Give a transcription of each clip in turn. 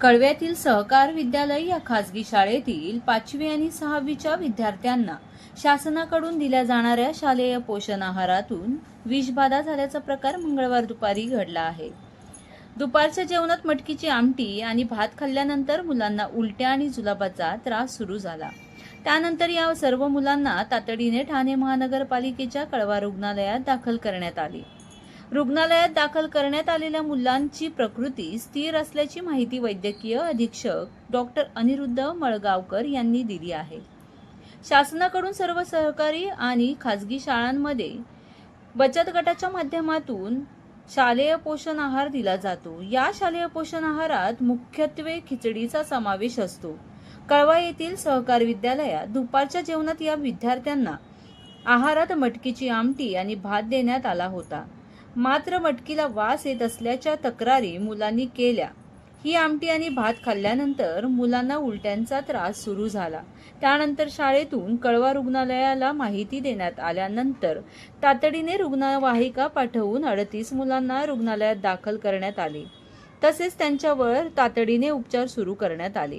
कळव्यातील सहकार विद्यालय या खासगी शाळेतील पाचवी आणि सहावीच्या विद्यार्थ्यांना शासनाकडून दिल्या जाणाऱ्या शालेय पोषण आहारातून विषबाधा झाल्याचा प्रकार मंगळवार दुपारी घडला आहे. दुपारच्या जेवणात मटकीची आमटी आणि भात खाल्ल्यानंतर मुलांना उलट्या आणि जुलाबाचा त्रास सुरू झाला. त्यानंतर या सर्व मुलांना तातडीने ठाणे महानगरपालिकेच्या कळवा रुग्णालयात दाखल करण्यात आले. रुग्णालयात दाखल करण्यात आलेल्या मुलांची प्रकृती स्थिर असल्याची माहिती वैद्यकीय अधीक्षक डॉक्टर अनिरुद्ध मळगावकर यांनी दिली आहे. शासनाकडून सर्व सहकारी आणि खाजगी शाळांमध्ये बचत गटाच्या माध्यमातून शालेय पोषण आहार दिला जातो. या शालेय पोषण आहारात मुख्यत्वे खिचडीचा समावेश असतो. कळवा येथील सहकार विद्यालयात दुपारच्या जेवणात या विद्यार्थ्यांना आहारात मटकीची आमटी आणि भात देण्यात आला होता. मात्र मटकीला वास येत असल्याच्या तक्रारी मुलांनी केल्या. ही आमटी आणि भात खाल्ल्यानंतर मुलांना उलट्यांचा त्रास सुरू झाला. त्यानंतर शाळेतून कळवा रुग्णालयाला माहिती देण्यात आल्यानंतर तातडीने रुग्णवाहिका पाठवून अडतीस मुलांना रुग्णालयात दाखल करण्यात आले. तसेच त्यांच्यावर तातडीने उपचार सुरू करण्यात आले.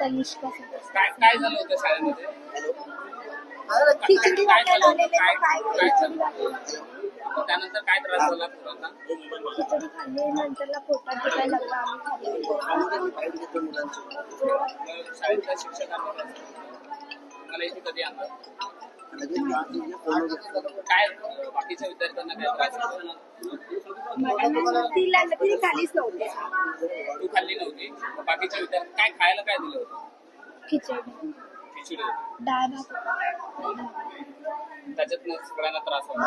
तनिष्का काय काय झालं होतं शाळेमध्ये? खिचडी काय वाटायला? आलेले काय खिचडी त्यानंतर काय त्रास झाला मुलांना? खिचडी खाल्ली नंतरला पोटात दुखायला लागला आम्ही खाल्ली. शाळेतल्या शिक्षकांना मला इथे कधी आणलं काय बाकीच्या विद्यार्थ्यांना काय त्रास झाला? तिला ती खालीच नव्हते. तू खाल्ली नव्हती बाकीच्या विद्यार्थी काय खायला काय दिलं होतं? खिचडी. खिचडी होती. डाळ भात होता. त्याच्यातनं सगळ्यांना त्रास झाला